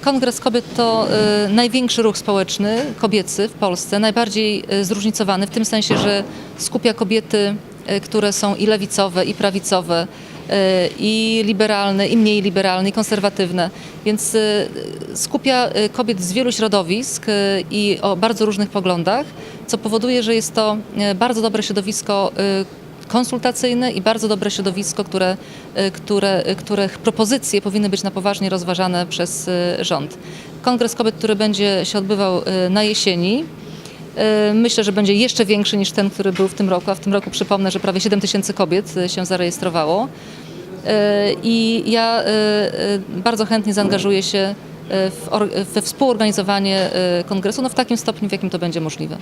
Kongres Kobiet to y, największy ruch społeczny kobiecy w Polsce, najbardziej y, zróżnicowany w tym sensie, że skupia kobiety, y, które są i lewicowe, i prawicowe, i liberalne, i mniej liberalne, i konserwatywne. Więc skupia kobiet z wielu środowisk i o bardzo różnych poglądach, co powoduje, że jest to bardzo dobre środowisko y, konsultacyjne i bardzo dobre środowisko, które, y, które, y, których propozycje powinny być na poważnie rozważane przez y, rząd. Kongres Kobiet, który będzie się odbywał na jesieni, myślę, że będzie jeszcze większy niż ten, który był w tym roku, a w tym roku przypomnę, że prawie 7 tysięcy kobiet się zarejestrowało. I ja bardzo chętnie zaangażuję się we współorganizowanie kongresu no w takim stopniu, w jakim to będzie możliwe.